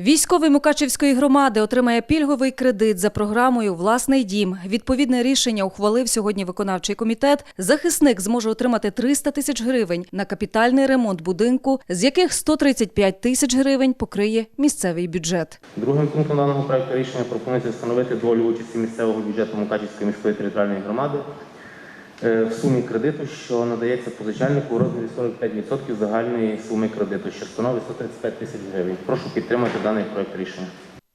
Військовий Мукачевської громади отримає пільговий кредит за програмою Власний дім. Відповідне рішення ухвалив сьогодні виконавчий комітет. Захисник зможе отримати 300 тисяч гривень на капітальний ремонт будинку, з яких 135 тисяч гривень покриє місцевий бюджет. Другим пунктом даного проекту рішення пропонується встановити долю участі місцевого бюджету Мукачівської міської територіальної громади в сумі кредиту, що надається позичальнику у розмірі 45% загальної суми кредиту, що становить 135 тисяч гривень. Прошу підтримати даний проект рішення.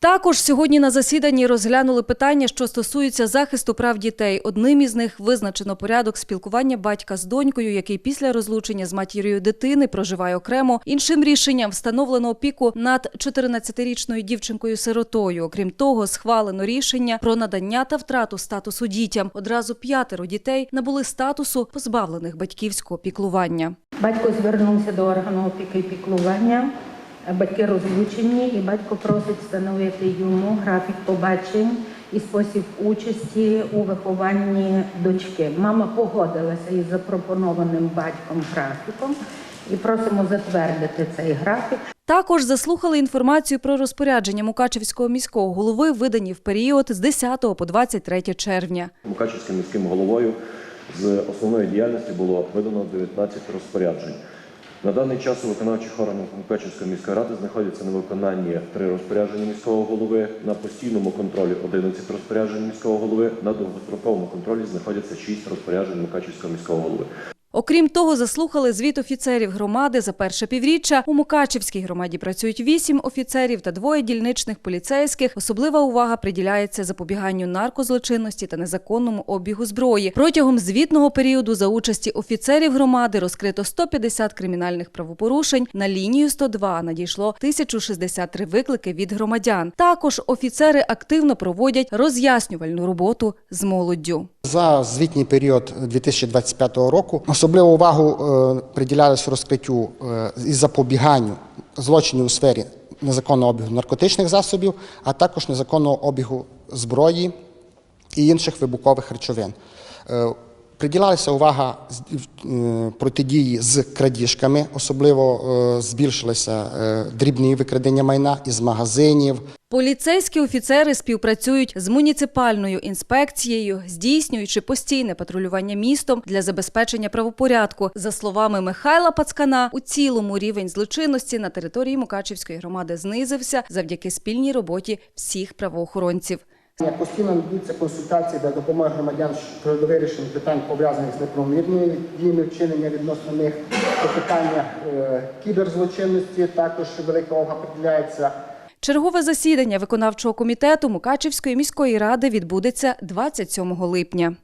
Також сьогодні на засіданні розглянули питання, що стосуються захисту прав дітей. Одним із них визначено порядок спілкування батька з донькою, який після розлучення з матір'ю дитини проживає окремо. Іншим рішенням встановлено опіку над 14-річною дівчинкою-сиротою. Окрім того, схвалено рішення про надання та втрату статусу дітям. Одразу п'ятеро дітей набули статусу позбавлених батьківського піклування. Батько звернувся до органу опіки і піклування. Батьки розлучені, і батько просить встановити йому графік побачень і спосіб участі у вихованні дочки. Мама погодилася із запропонованим батьком графіком і просимо затвердити цей графік, Також заслухали інформацію про розпорядження Мукачевського міського голови, видані в період з 10 по 23 червня. Мукачівським міським головою з основної діяльності було видано 19 розпоряджень. На даний час у виконавчих органах Мукачівської міської ради знаходяться на виконанні три розпорядження міського голови, на постійному контролі 11 розпоряджень міського голови, на довгостроковому контролі знаходяться 6 розпоряджень Мукачівського міського голови. Окрім того, заслухали звіт офіцерів громади за перше півріччя. У Мукачевській громаді працюють вісім офіцерів та двоє дільничних поліцейських. Особлива увага приділяється запобіганню наркозлочинності та незаконному обігу зброї. Протягом звітного періоду за участі офіцерів громади розкрито 150 кримінальних правопорушень. На лінію 102 надійшло 1063 виклики від громадян. Також офіцери активно проводять роз'яснювальну роботу з молоддю. За звітній період 2025 року особливу увагу е, приділялось розкриттю е, і запобіганню злочинів у сфері незаконного обігу наркотичних засобів, а також незаконного обігу зброї і інших вибухових речовин. Приділалася увага е, протидії з крадіжками, особливо е, збільшилися е, дрібні викрадення майна із магазинів, Поліцейські офіцери співпрацюють з муніципальною інспекцією, здійснюючи постійне патрулювання містом для забезпечення правопорядку. За словами Михайла Пацкана, у цілому рівень злочинності на території Мукачівської громади знизився завдяки спільній роботі всіх правоохоронців. Як постійно надаються консультації для допомоги громадян щодо вирішення питань пов'язаних з неправомірними діями вчинення відносно них, до питання е, кіберзлочинності також велика увага приділяється Чергове засідання виконавчого комітету Мукачівської міської ради відбудеться 27 липня.